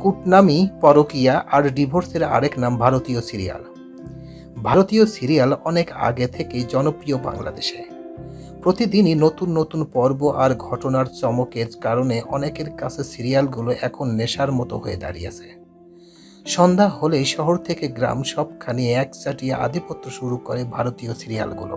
কুটনামি, পরকিয়া আর ডিভোর্সের আরেক নাম ভারতীয় সিরিয়াল। ভারতীয় সিরিয়াল অনেক আগে থেকেই জনপ্রিয় বাংলাদেশে। প্রতিদিনই নতুন নতুন পর্ব আর ঘটনার চমকের কারণে অনেকের কাছে সিরিয়ালগুলো এখন নেশার মতো হয়ে দাঁড়িয়েছে সন্ধ্যা হলেই শহর থেকে গ্রাম সবখানি এক চাটিয়ে আধিপত্য শুরু করে ভারতীয় সিরিয়ালগুলো।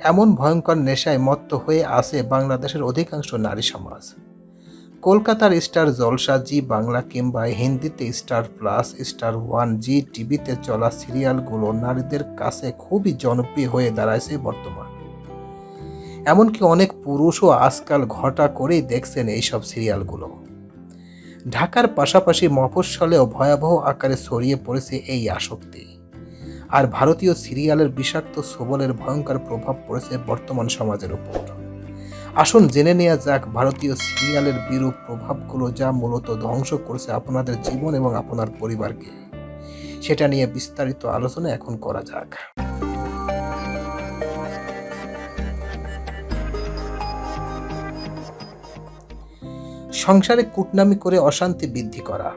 এমন ভয়ঙ্কর নেশায় মত্ত হয়ে আছে বাংলাদেশের অধিকাংশ নারী সমাজ। কলকাতার স্টার জলসা জি বাংলা কিংবা হিন্দিতে Star Plus, Star One Zee টিভিতে চলা সিরিয়ালগুলো নারীদের কাছে খুবই জনপ্রিয় হয়ে দাঁড়াইছে বর্তমান। এমনকি অনেক পুরুষও আজকাল ঘটা করেই দেখছেন এইসব সিরিয়ালগুলো। ঢাকার পাশাপাশি মফস্বলেও ভয়াবহ আকারে ছড়িয়ে পড়েছে এই আসক্তি। আর ভারতীয় সিরিয়ালের বিষাক্ত সবলের ভয়ঙ্কর প্রভাব পড়েছে বর্তমান সমাজের উপর। আসুন জেনে নেওয়া যাক ভারতীয় সিরিয়ালের বিরূপ প্রভাবগুলো যা মূলত ধ্বংস করছে আপনাদের জীবন এবং আপনার পরিবারকে। সেটা নিয়ে বিস্তারিত আলোচনা এখন করা যাক। সংসারে কুটনামি করে অশান্তি বৃদ্ধি করা।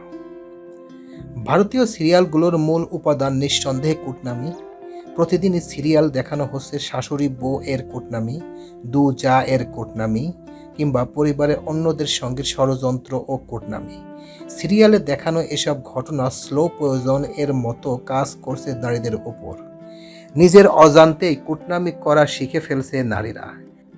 ভারতীয় সিরিয়ালগুলোর মূল উপাদান নিঃসন্দেহে কুটনামি। প্রতিদিনই সিরিয়াল দেখানো হচ্ছে শাশুড়ি, বউ এর কুটনামি, দু যা এর কুটনামি কিংবা পরিবারের অন্যদের সঙ্গে ষড়যন্ত্র ও কুটনামি। সিরিয়ালে দেখানো এসব ঘটনা স্লো প্রয়োজন এর মতো কাজ করছে নারীদের ওপর নিজের অজান্তেই কুটনামি করা শিখে ফেলছে নারীরা।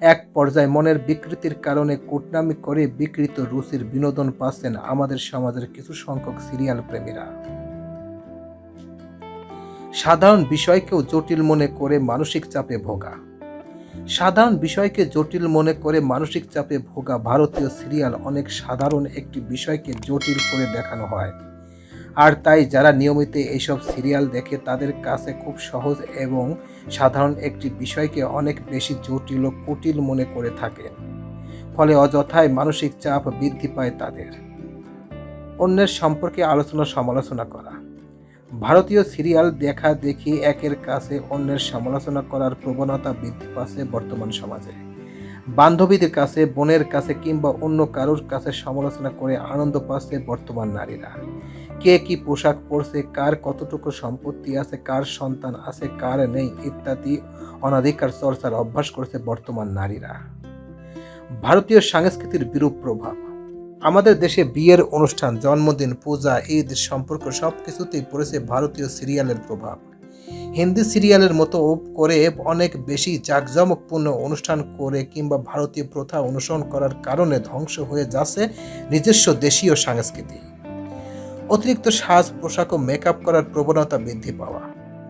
এক পর্যায়ে মনের বিকৃতির কারণে কুটনামি করে বিকৃত রুচির বিনোদন পাচ্ছেন আমাদের সমাজের কিছু সংখ্যক সিরিয়াল প্রেমীরা। সাধারণ বিষয়কেও জটিল মনে করে মানসিক চাপে ভোগা। সাধারণ বিষয়কে জটিল মনে করে মানসিক চাপে ভোগা ভারতীয় সিরিয়াল অনেক সাধারণ একটি বিষয়কে জটিল করে দেখানো হয়। আর তাই যারা নিয়মিত এইসব সিরিয়াল দেখে তাদের কাছে খুব সহজ এবং সাধারণ একটি বিষয়কে অনেক বেশি জটিল ও কুটিল মনে করে থাকে। ফলে অযথায় মানসিক চাপ বৃদ্ধি পায় তাদের। অন্যের সম্পর্কে আলোচনা সমালোচনা করা। ভারতীয় সিরিয়াল দেখা দেখি একের কাছে অন্যের সমালোচনা করার প্রবণতা বৃদ্ধি পাচ্ছে বর্তমান সমাজে। বান্ধবীদের কাছে, বোনের কাছে কিংবা অন্য কারোর কাছে সমালোচনা করে আনন্দ পাচ্ছে বর্তমান নারীরা। কে কি পোশাক পরছে, কার কতটুকু সম্পত্তি আছে, কার সন্তান আছে, কার নেই ইত্যাদি অনাধিকার চর্চার অভ্যাস করছে বর্তমান নারীরা। ভারতীয় সংস্কৃতির বিরূপ প্রভাব। আমাদের দেশে বিয়ের অনুষ্ঠান, জন্মদিন, পূজা, ঈদ সম্পর্ক সব কিছুতেই পড়েছে ভারতীয় সিরিয়ালের প্রভাব। হিন্দি সিরিয়ালের মতো করে অনেক বেশি জাঁকজমকপূর্ণ অনুষ্ঠান করে কিংবা ভারতীয় প্রথা অনুসরণ করার কারণে ধ্বংস হয়ে যাচ্ছে নিজস্ব দেশীয় সংস্কৃতি। অতিরিক্ত সাজ, পোশাক ও মেকআপ করার প্রবণতা বৃদ্ধি পাওয়া।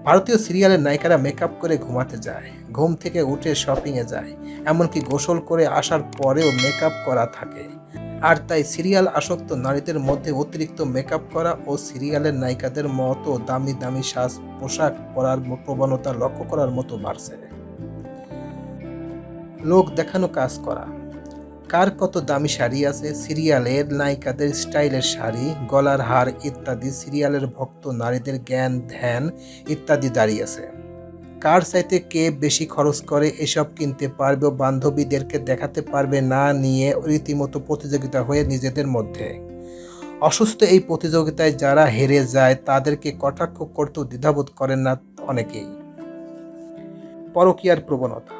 ভারতীয় সিরিয়ালের নায়িকারা মেকআপ করে ঘুমাতে যায়, ঘুম থেকে উঠে শপিংয়ে যায়, এমনকি গোসল করে আসার পরেও মেকআপ করা থাকে। আর তাই সিরিয়াল আসক্ত নারীদের মধ্যে অতিরিক্ত মেকআপ করা ও সিরিয়ালের নায়িকাদের মতো দামি দামি সাজ পোশাক পরার প্রবণতা লক্ষ্য করার মতো বাড়ছে। লোক দেখানো কাজ করা। কার কত দামি শাড়ি আছে? সিরিয়ালের নায়িকাদের স্টাইলের শাড়ি, গলার হার ইত্যাদি সিরিয়ালের ভক্ত নারীদের জ্ঞান, ধ্যান ইত্যাদি দাঁড়িয়েছে কার চাইতে কে বেশি খরচ করে এসব কিনতে পারবে বান্ধবীদেরকে দেখাতে পারবে না নিয়ে রীতিমতো প্রতিযোগিতা হয়ে নিজেদের মধ্যে। অসুস্থ এই প্রতিযোগিতায় যারা হেরে যায়, তাদেরকে কটাক্ষ করতেও দ্বিধাবোধ করেন না অনেকেই। পরকীয়ার প্রবণতা।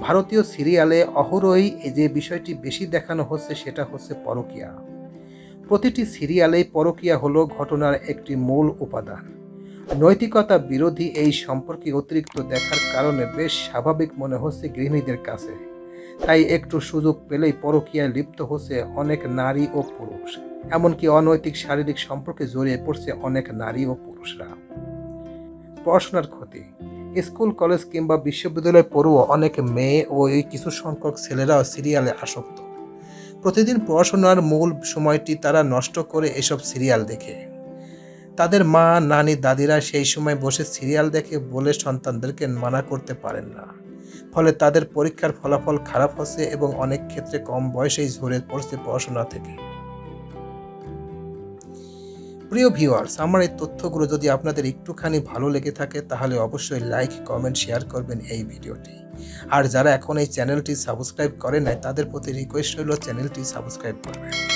ভারতীয় সিরিয়ালে অহরহই যে বিষয়টি বেশি দেখানো হচ্ছে, সেটা হচ্ছে পরকীয়া। প্রতিটি সিরিয়ালেই পরকীয়া হলো ঘটনার একটি মূল উপাদান। নৈতিকতা বিরোধী এই সম্পর্কে অতিরিক্ত দেখার কারণে বেশ স্বাভাবিক মনে হচ্ছে গৃহিণীদের কাছে। তাই একটু সুযোগ পেলেই পরকীয়ায় লিপ্ত হচ্ছে অনেক নারী ও পুরুষ। এমনকি অনৈতিক শারীরিক সম্পর্কে জড়িয়ে পড়ছে অনেক নারী ও পুরুষরা। পড়াশোনার ক্ষতি, স্কুল, কলেজ কিংবা বিশ্ববিদ্যালয় পড়ুয়া অনেক মেয়ে ও এই কিছু সংখ্যক ছেলেরাও সিরিয়ালে আসক্ত। প্রতিদিন পড়াশোনার মূল সময়টি তারা নষ্ট করে এসব সিরিয়াল দেখে। তাদের মা, নানি, দাদিরা সেই সময় বসে সিরিয়াল দেখে বলে সন্তানদেরকে মানা করতে পারেন না। ফলে তাদের পরীক্ষার ফলাফল খারাপ হচ্ছে এবং অনেক ক্ষেত্রে কম বয়সেই ঝরে পড়ছে পড়াশোনা থেকে। প্রিয় ভিউয়ার্স, আমার এই তথ্যগুলো যদি আপনাদের একটুখানি ভালো লেগে থাকে, তাহলে অবশ্যই লাইক, কমেন্ট, শেয়ার করবেন এই ভিডিওটি। আর যারা এখন এই চ্যানেলটি সাবস্ক্রাইব করে নাই, তাদের প্রতি রিকোয়েস্ট হলো চ্যানেলটি সাবস্ক্রাইব করবেন।